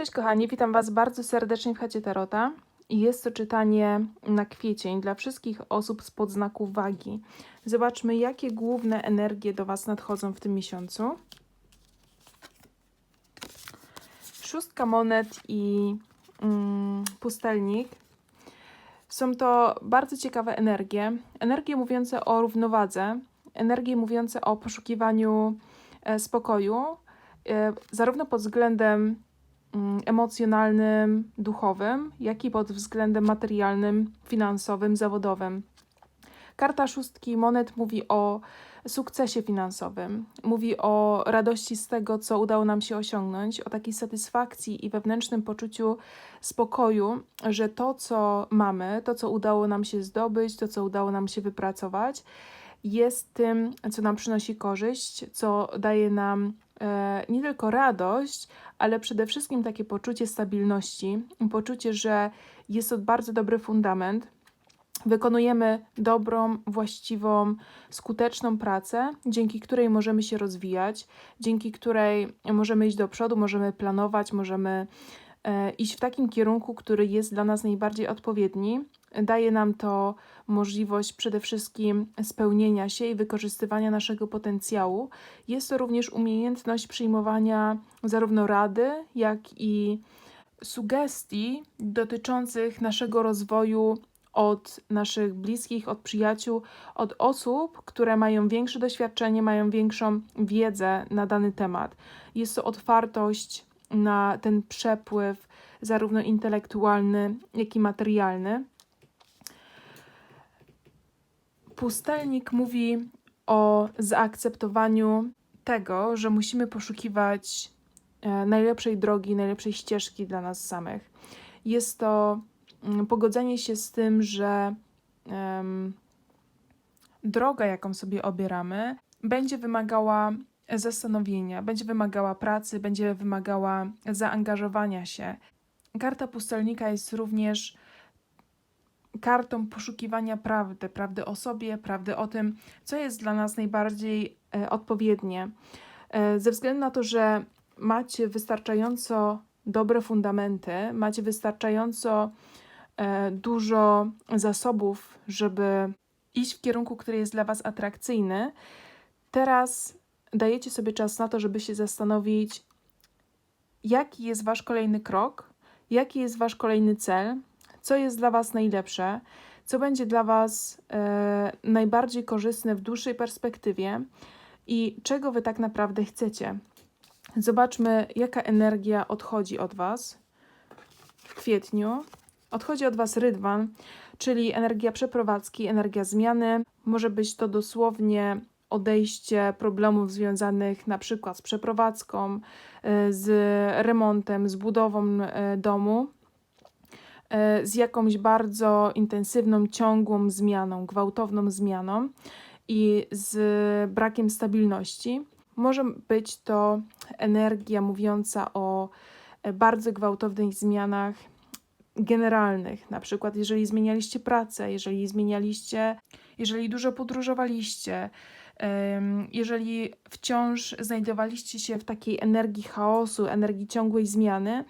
Cześć kochani, witam Was bardzo serdecznie w chacie Tarota. Jest to czytanie na kwiecień dla wszystkich osób z podznaku wagi. Zobaczmy, jakie główne energie do Was nadchodzą w tym miesiącu. Szóstka monet i mm, pustelnik. Są to bardzo ciekawe energie. Energie mówiące o równowadze, energie mówiące o poszukiwaniu e, spokoju, e, zarówno pod względem emocjonalnym, duchowym, jak i pod względem materialnym, finansowym, zawodowym. Karta szóstki monet mówi o sukcesie finansowym, mówi o radości z tego, co udało nam się osiągnąć, o takiej satysfakcji i wewnętrznym poczuciu spokoju, że to, co mamy, to, co udało nam się zdobyć, to, co udało nam się wypracować, jest tym, co nam przynosi korzyść, co daje nam nie tylko radość, ale przede wszystkim takie poczucie stabilności, poczucie, że jest to bardzo dobry fundament. Wykonujemy dobrą, właściwą, skuteczną pracę, dzięki której możemy się rozwijać, dzięki której możemy iść do przodu, możemy planować, możemy e, iść w takim kierunku, który jest dla nas najbardziej odpowiedni. Daje nam to możliwość przede wszystkim spełnienia się i wykorzystywania naszego potencjału. Jest to również umiejętność przyjmowania zarówno rady, jak i sugestii dotyczących naszego rozwoju od naszych bliskich, od przyjaciół, od osób, które mają większe doświadczenie, mają większą wiedzę na dany temat. Jest to otwartość na ten przepływ, zarówno intelektualny, jak i materialny. Pustelnik mówi o zaakceptowaniu tego, że musimy poszukiwać e, najlepszej drogi, najlepszej ścieżki dla nas samych. Jest to mm, pogodzenie się z tym, że em, droga, jaką sobie obieramy, będzie wymagała zastanowienia, będzie wymagała pracy, będzie wymagała zaangażowania się. Karta pustelnika jest również kartą poszukiwania prawdy, prawdy o sobie, prawdy o tym, co jest dla nas najbardziej e, odpowiednie. E, ze względu na to, że macie wystarczająco dobre fundamenty, macie wystarczająco e, dużo zasobów, żeby iść w kierunku, który jest dla Was atrakcyjny, teraz dajecie sobie czas na to, żeby się zastanowić, jaki jest Wasz kolejny krok, jaki jest Wasz kolejny cel, co jest dla Was najlepsze, co będzie dla Was e, najbardziej korzystne w dłuższej perspektywie i czego Wy tak naprawdę chcecie. Zobaczmy, jaka energia odchodzi od Was w kwietniu. Odchodzi od Was rydwan, czyli energia przeprowadzki, energia zmiany. Może być to dosłownie odejście problemów związanych na przykład z przeprowadzką, e, z remontem, z budową e, domu, z jakąś bardzo intensywną, ciągłą zmianą, gwałtowną zmianą i z brakiem stabilności. Może być to energia mówiąca o bardzo gwałtownych zmianach generalnych, na przykład jeżeli zmienialiście pracę, jeżeli zmienialiście, jeżeli dużo podróżowaliście, jeżeli wciąż znajdowaliście się w takiej energii chaosu, energii ciągłej zmiany,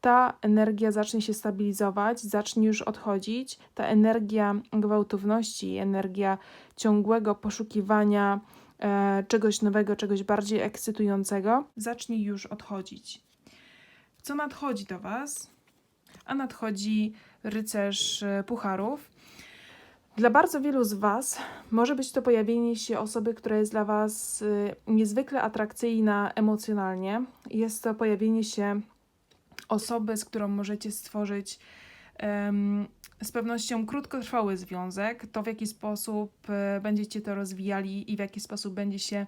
ta energia zacznie się stabilizować, zacznie już odchodzić. Ta energia gwałtowności, energia ciągłego poszukiwania e, czegoś nowego, czegoś bardziej ekscytującego, zacznie już odchodzić. Co nadchodzi do Was? A nadchodzi rycerz e, pucharów. Dla bardzo wielu z Was może być to pojawienie się osoby, która jest dla Was y, niezwykle atrakcyjna emocjonalnie. Jest to pojawienie się osoby, z którą możecie stworzyć um, z pewnością krótkotrwały związek. To, w jaki sposób y, będziecie to rozwijali i w jaki sposób będzie się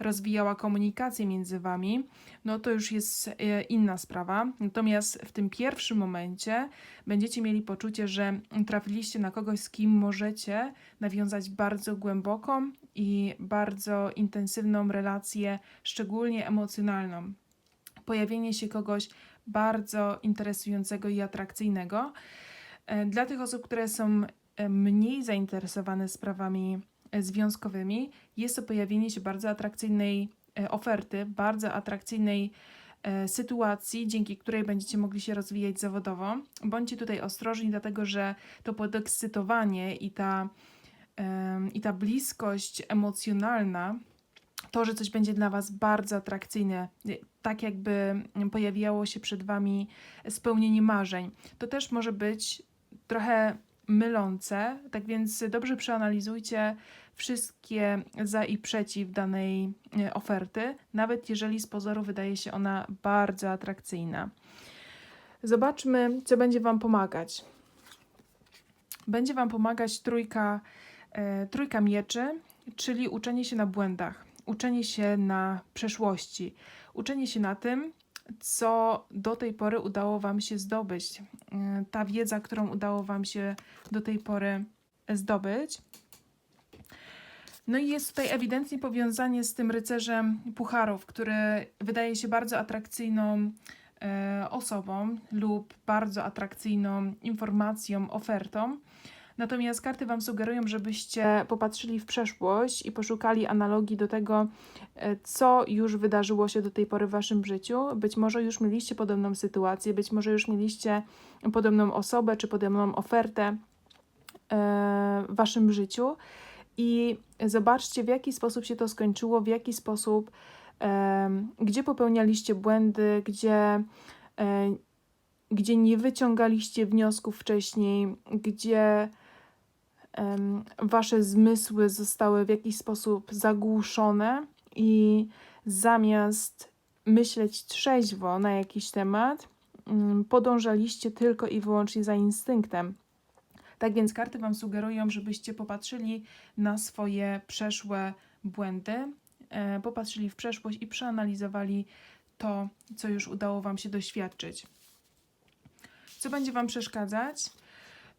rozwijała komunikacja między Wami, no to już jest e, inna sprawa. Natomiast w tym pierwszym momencie będziecie mieli poczucie, że trafiliście na kogoś, z kim możecie nawiązać bardzo głęboką i bardzo intensywną relację, szczególnie emocjonalną. Pojawienie się kogoś bardzo interesującego i atrakcyjnego. E, dla tych osób, które są e, mniej zainteresowane sprawami związkowymi, jest to pojawienie się bardzo atrakcyjnej e, oferty, bardzo atrakcyjnej e, sytuacji, dzięki której będziecie mogli się rozwijać zawodowo. Bądźcie tutaj ostrożni, dlatego że to podekscytowanie i ta, i ta bliskość emocjonalna, to, że coś będzie dla Was bardzo atrakcyjne, y, tak jakby pojawiało się przed Wami spełnienie marzeń, to też może być trochę mylące, tak więc dobrze przeanalizujcie wszystkie za i przeciw danej e, oferty, nawet jeżeli z pozoru wydaje się ona bardzo atrakcyjna. Zobaczmy, co będzie Wam pomagać. Będzie Wam pomagać trójka, e, trójka mieczy, czyli uczenie się na błędach, uczenie się na przeszłości, uczenie się na tym, co do tej pory udało Wam się zdobyć. E, Ta wiedza, którą udało Wam się do tej pory zdobyć. No i jest tutaj ewidentnie powiązanie z tym rycerzem pucharów, który wydaje się bardzo atrakcyjną e, osobą lub bardzo atrakcyjną informacją, ofertą. Natomiast karty Wam sugerują, żebyście popatrzyli w przeszłość i poszukali analogii do tego, e, co już wydarzyło się do tej pory w Waszym życiu. Być może już mieliście podobną sytuację, być może już mieliście podobną osobę czy podobną ofertę e, w Waszym życiu. I zobaczcie, w jaki sposób się to skończyło, w jaki sposób, em, gdzie popełnialiście błędy, gdzie, e, gdzie nie wyciągaliście wniosków wcześniej, gdzie wasze zmysły zostały w jakiś sposób zagłuszone i zamiast myśleć trzeźwo na jakiś temat, mm, podążaliście tylko i wyłącznie za instynktem. Tak więc karty Wam sugerują, żebyście popatrzyli na swoje przeszłe błędy, e, popatrzyli w przeszłość i przeanalizowali to, co już udało Wam się doświadczyć. Co będzie Wam przeszkadzać?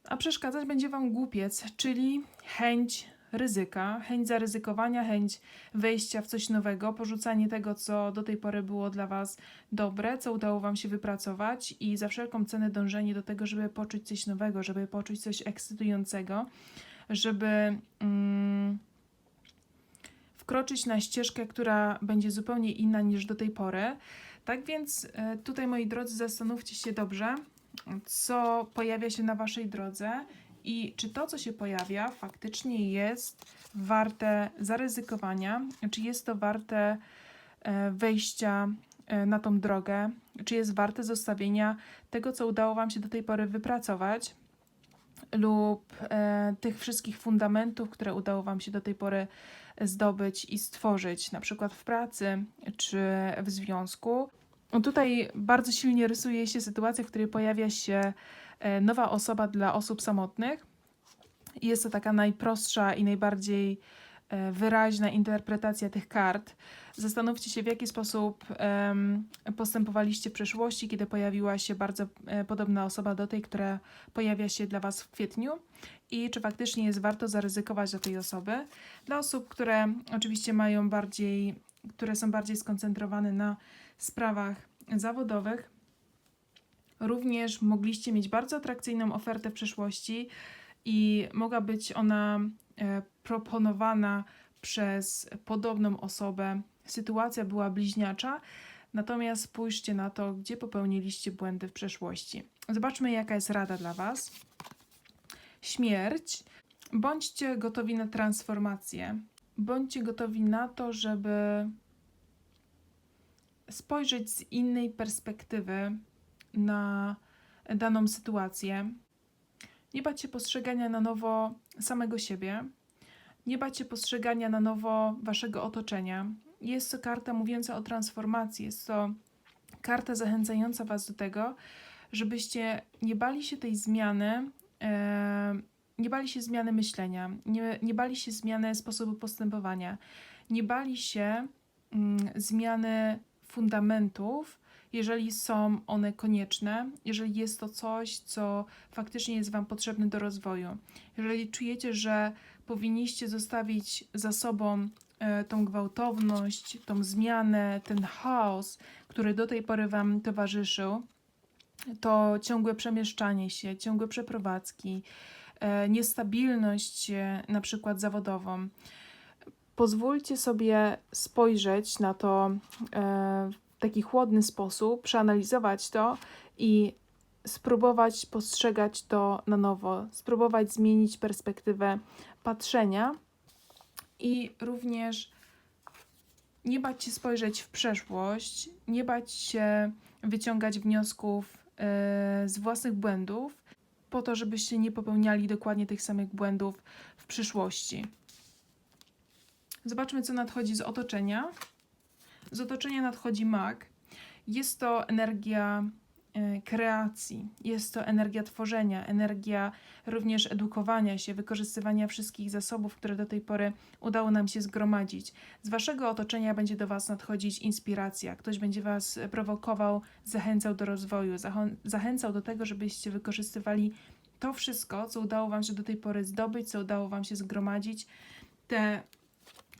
A przeszkadzać będzie Wam głupiec, czyli chęć ryzyka, chęć zaryzykowania, chęć wejścia w coś nowego, porzucanie tego, co do tej pory było dla Was dobre, co udało Wam się wypracować i za wszelką cenę dążenie do tego, żeby poczuć coś nowego, żeby poczuć coś ekscytującego, żeby mm, wkroczyć na ścieżkę, która będzie zupełnie inna niż do tej pory. Tak więc e, tutaj, moi drodzy, zastanówcie się dobrze, co pojawia się na Waszej drodze i czy to, co się pojawia, faktycznie jest warte zaryzykowania, czy jest to warte e, wejścia e, na tą drogę, czy jest warte zostawienia tego, co udało Wam się do tej pory wypracować, lub e, tych wszystkich fundamentów, które udało Wam się do tej pory zdobyć i stworzyć, na przykład w pracy czy w związku. Tutaj bardzo silnie rysuje się sytuacja, w której pojawia się e, nowa osoba dla osób samotnych. Jest to taka najprostsza i najbardziej e, wyraźna interpretacja tych kart. Zastanówcie się, w jaki sposób postępowaliście w przeszłości, kiedy pojawiła się bardzo e, podobna osoba do tej, która pojawia się dla Was w kwietniu i czy faktycznie jest warto zaryzykować do tej osoby. Dla osób, które oczywiście mają bardziej, które są bardziej skoncentrowane na sprawach zawodowych, również mogliście mieć bardzo atrakcyjną ofertę w przeszłości i mogła być ona e, proponowana przez podobną osobę. Sytuacja była bliźniacza, natomiast spójrzcie na to, gdzie popełniliście błędy w przeszłości. Zobaczmy, jaka jest rada dla Was. Śmierć. Bądźcie gotowi na transformację. Bądźcie gotowi na to, żeby spojrzeć z innej perspektywy na daną sytuację. Nie bać się postrzegania na nowo samego siebie. Nie bać się postrzegania na nowo waszego otoczenia. Jest to karta mówiąca o transformacji. Jest to karta zachęcająca was do tego, żebyście nie bali się tej zmiany, e, nie bali się zmiany myślenia, nie, nie bali się zmiany sposobu postępowania, nie bali się mm, zmiany fundamentów, jeżeli są one konieczne, jeżeli jest to coś, co faktycznie jest Wam potrzebne do rozwoju. Jeżeli czujecie, że powinniście zostawić za sobą e, tą gwałtowność, tą zmianę, ten chaos, który do tej pory Wam towarzyszył, to ciągłe przemieszczanie się, ciągłe przeprowadzki, e, niestabilność na przykład zawodową. Pozwólcie sobie spojrzeć na to e, taki chłodny sposób, przeanalizować to i spróbować postrzegać to na nowo, spróbować zmienić perspektywę patrzenia i również nie bać się spojrzeć w przeszłość, nie bać się wyciągać wniosków e, z własnych błędów, po to, żebyście nie popełniali dokładnie tych samych błędów w przyszłości. Zobaczmy, co nadchodzi z otoczenia. Z otoczenia nadchodzi mag. Jest to energia e, kreacji, jest to energia tworzenia, energia również edukowania się, wykorzystywania wszystkich zasobów, które do tej pory udało nam się zgromadzić. Z waszego otoczenia będzie do was nadchodzić inspiracja, ktoś będzie was prowokował, zachęcał do rozwoju, zachęcał do tego, żebyście wykorzystywali to wszystko, co udało wam się do tej pory zdobyć, co udało wam się zgromadzić, te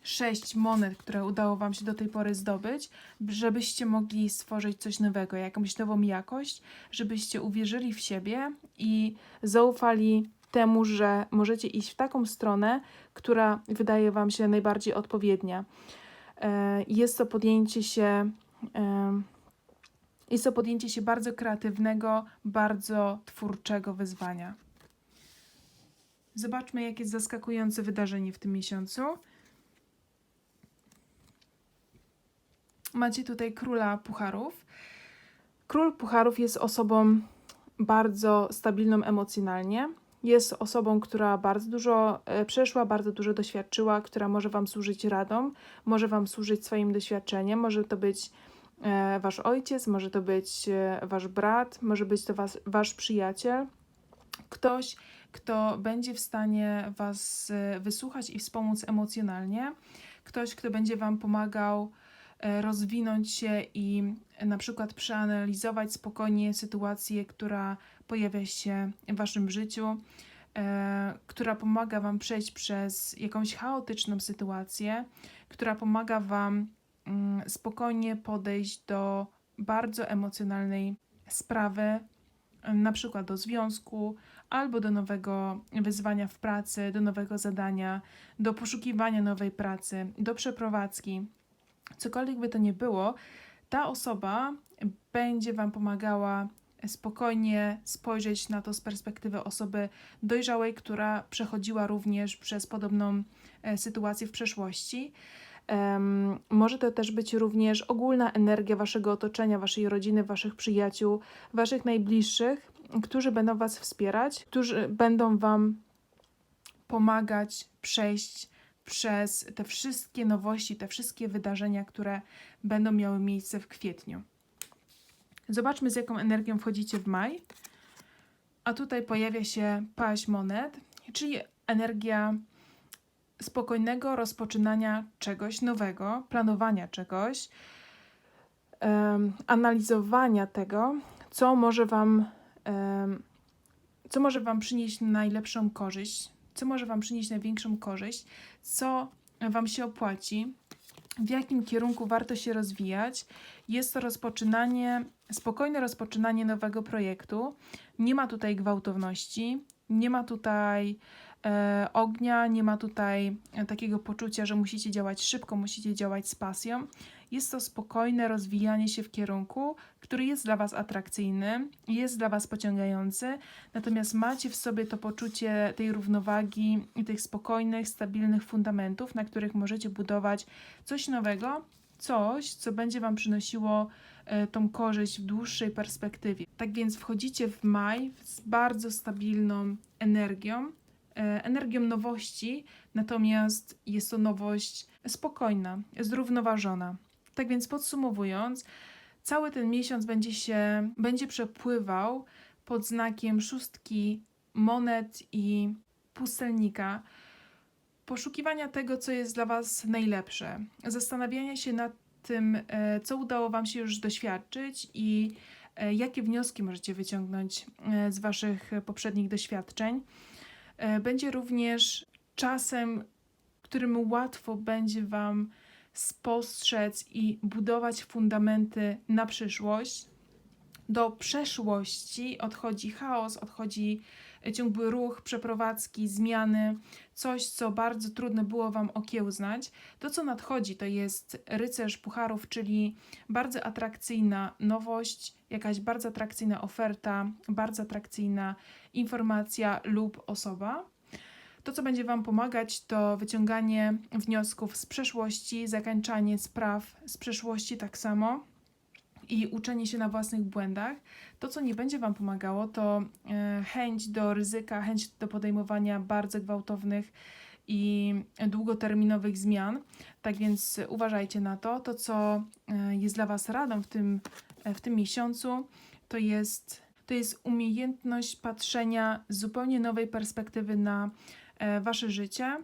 sześć monet, które udało Wam się do tej pory zdobyć, żebyście mogli stworzyć coś nowego, jakąś nową jakość, żebyście uwierzyli w siebie i zaufali temu, że możecie iść w taką stronę, która wydaje Wam się najbardziej odpowiednia. E, Jest to podjęcie się. e, Jest to podjęcie się bardzo kreatywnego, bardzo twórczego wyzwania. Zobaczmy, jakie jest zaskakujące wydarzenie w tym miesiącu. Macie tutaj króla pucharów. Król pucharów jest osobą bardzo stabilną emocjonalnie. Jest osobą, która bardzo dużo e, przeszła, bardzo dużo doświadczyła, która może Wam służyć radą, może Wam służyć swoim doświadczeniem. Może to być e, Wasz ojciec, może to być e, Wasz brat, może być to was, Wasz przyjaciel. Ktoś, kto będzie w stanie Was wysłuchać i wspomóc emocjonalnie. Ktoś, kto będzie Wam pomagał rozwinąć się i e, na przykład przeanalizować spokojnie sytuację, która pojawia się w Waszym życiu, e, która pomaga Wam przejść przez jakąś chaotyczną sytuację, która pomaga Wam mm, spokojnie podejść do bardzo emocjonalnej sprawy, e, na przykład do związku, albo do nowego wyzwania w pracy, do nowego zadania, do poszukiwania nowej pracy, do przeprowadzki. Cokolwiek by to nie było, ta osoba będzie Wam pomagała spokojnie spojrzeć na to z perspektywy osoby dojrzałej, która przechodziła również przez podobną e, sytuację w przeszłości. Może to też być również ogólna energia Waszego otoczenia, Waszej rodziny, Waszych przyjaciół, Waszych najbliższych, którzy będą Was wspierać, którzy będą Wam pomagać przejść przez te wszystkie nowości, te wszystkie wydarzenia, które będą miały miejsce w kwietniu. Zobaczmy, z jaką energią wchodzicie w maj. A tutaj pojawia się paź monet, czyli energia spokojnego rozpoczynania czegoś nowego, planowania czegoś, em, analizowania tego, co może Wam, em, co może Wam przynieść najlepszą korzyść, co może Wam przynieść największą korzyść, co Wam się opłaci, w jakim kierunku warto się rozwijać. Jest to rozpoczynanie, spokojne rozpoczynanie nowego projektu. Nie ma tutaj gwałtowności, nie ma tutaj e, ognia, nie ma tutaj takiego poczucia, że musicie działać szybko, musicie działać z pasją. Jest to spokojne rozwijanie się w kierunku, który jest dla Was atrakcyjny, jest dla Was pociągający, natomiast macie w sobie to poczucie tej równowagi i tych spokojnych, stabilnych fundamentów, na których możecie budować coś nowego, coś, co będzie Wam przynosiło e, tą korzyść w dłuższej perspektywie. Tak więc wchodzicie w maj z bardzo stabilną energią, e, energią nowości, natomiast jest to nowość spokojna, zrównoważona. Tak więc podsumowując, cały ten miesiąc będzie się będzie przepływał pod znakiem szóstki monet i pustelnika. Poszukiwania tego, co jest dla Was najlepsze, zastanawiania się nad tym, e, co udało Wam się już doświadczyć i e, jakie wnioski możecie wyciągnąć e, z Waszych poprzednich doświadczeń. Będzie również czasem, którym łatwo będzie Wam spostrzec i budować fundamenty na przyszłość. Do przeszłości odchodzi chaos, odchodzi ciągły ruch, przeprowadzki, zmiany, coś, co bardzo trudno było Wam okiełznać. To, co nadchodzi, to jest rycerz pucharów, czyli bardzo atrakcyjna nowość, jakaś bardzo atrakcyjna oferta, bardzo atrakcyjna informacja lub osoba. To, co będzie Wam pomagać, to wyciąganie wniosków z przeszłości, zakończanie spraw z przeszłości tak samo i uczenie się na własnych błędach. To, co nie będzie Wam pomagało, to e, chęć do ryzyka, chęć do podejmowania bardzo gwałtownych i długoterminowych zmian. Tak więc uważajcie na to. To, co e, jest dla Was radą w tym, e, w tym miesiącu, to jest, to jest umiejętność patrzenia z zupełnie nowej perspektywy na Wasze życie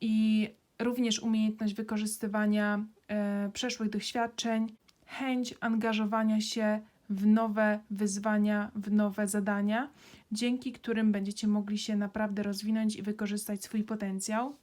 i również umiejętność wykorzystywania e, przeszłych doświadczeń, chęć angażowania się w nowe wyzwania, w nowe zadania, dzięki którym będziecie mogli się naprawdę rozwinąć i wykorzystać swój potencjał.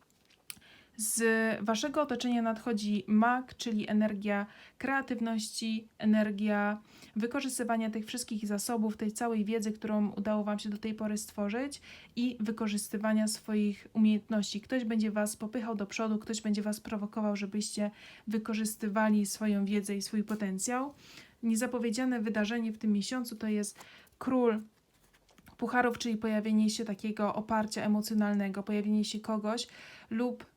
Z waszego otoczenia nadchodzi mag, czyli energia kreatywności, energia wykorzystywania tych wszystkich zasobów, tej całej wiedzy, którą udało wam się do tej pory stworzyć i wykorzystywania swoich umiejętności. Ktoś będzie was popychał do przodu, ktoś będzie was prowokował, żebyście wykorzystywali swoją wiedzę i swój potencjał. Niezapowiedziane wydarzenie w tym miesiącu to jest król pucharów, czyli pojawienie się takiego oparcia emocjonalnego, pojawienie się kogoś lub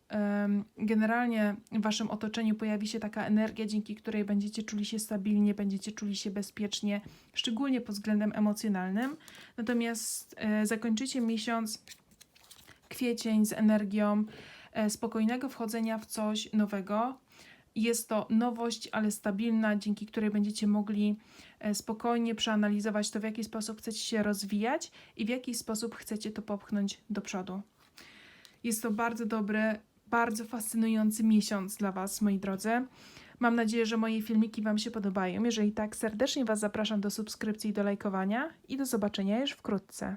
generalnie w waszym otoczeniu pojawi się taka energia, dzięki której będziecie czuli się stabilnie, będziecie czuli się bezpiecznie, szczególnie pod względem emocjonalnym. Natomiast e, zakończycie miesiąc kwiecień z energią e, spokojnego wchodzenia w coś nowego. Jest to nowość, ale stabilna, dzięki której będziecie mogli e, spokojnie przeanalizować to, w jaki sposób chcecie się rozwijać i w jaki sposób chcecie to popchnąć do przodu. Jest to bardzo dobry, bardzo fascynujący miesiąc dla Was, moi drodzy. Mam nadzieję, że moje filmiki Wam się podobają. Jeżeli tak, serdecznie Was zapraszam do subskrypcji i do lajkowania i do zobaczenia już wkrótce.